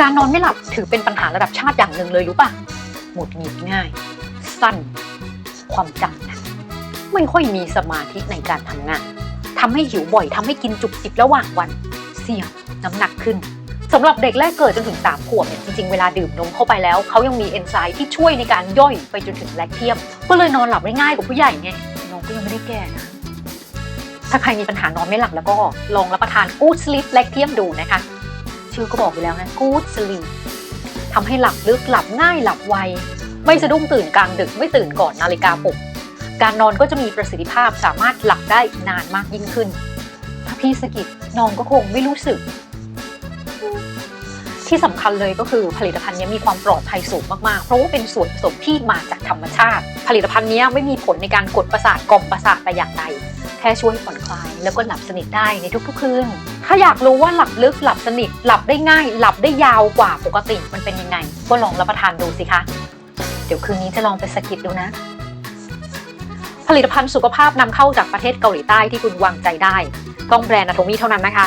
การนอนไม่หลับถือเป็นปัญหาระดับชาติอย่างหนึ่งเลยรู้ปะหงุดหงิดง่าย สั้น ความจำนะไม่ค่อยมีสมาธิในการทำงานทำให้หิวบ่อยทำให้กินจุกจิบระหว่างวัน เสี่ยงน้ำหนักขึ้นสำหรับเด็กแรกเกิดจนถึง 3 ขวบเนี่ยจริงๆ เวลาดื่มนมเข้าไปแล้ว เขายังมีเอนไซม์ที่ช่วยในการย่อยไปจนถึงแลคเทียม ก็เลยนอนหลับได้ง่ายกว่าผู้ใหญ่ไงน้องก็ยังไม่ได้แก่นะ ถ้าใครมีปัญหานอนไม่หลับแล้วก็ลองรับประทาน Good Sleep Lactium ดูนะคะ ชื่อก็บอกไปแล้วนะ Good Sleep ทำให้หลับลึกหลับง่ายหลับไว ไม่สะดุ้งตื่นกลางดึกไม่ตื่นก่อนนาฬิกาปลุกการนอนก็จะมีประสิทธิภาพสามารถหลับได้นานมากยิ่งขึ้น ถ้าพี่สกิดนองก็คงไม่รู้สึก ที่สำคัญเลยก็คือผลิตภัณฑ์นี้มีความปลอดภัยสูงมากๆ เพราะว่าเป็นส่วนผสมที่มาจากธรรมชาติ ผลิตภัณฑ์นี้ไม่มีผลในการกดประสาทกล่อมประสาทแต่อย่างใด ค่ช่วยผ่อนคลาย แล้วก็หลับสนิทได้ในทุกๆคืน ถ้าอยากรู้ว่าหลับลึกหลับสนิท หลับได้ง่าย หลับได้ยาวกว่าปกติมันเป็นยังไง ก็ลองรับประทานดูสิคะ เดี๋ยวคืนนี้จะลองไปสกิดดูนะ ผลิตภัณฑ์สุขภาพนำเข้าจากประเทศเกาหลีใต้ที่คุณวางใจได้ ต้องแบรนด์อะโทมี่เท่านั้นนะคะ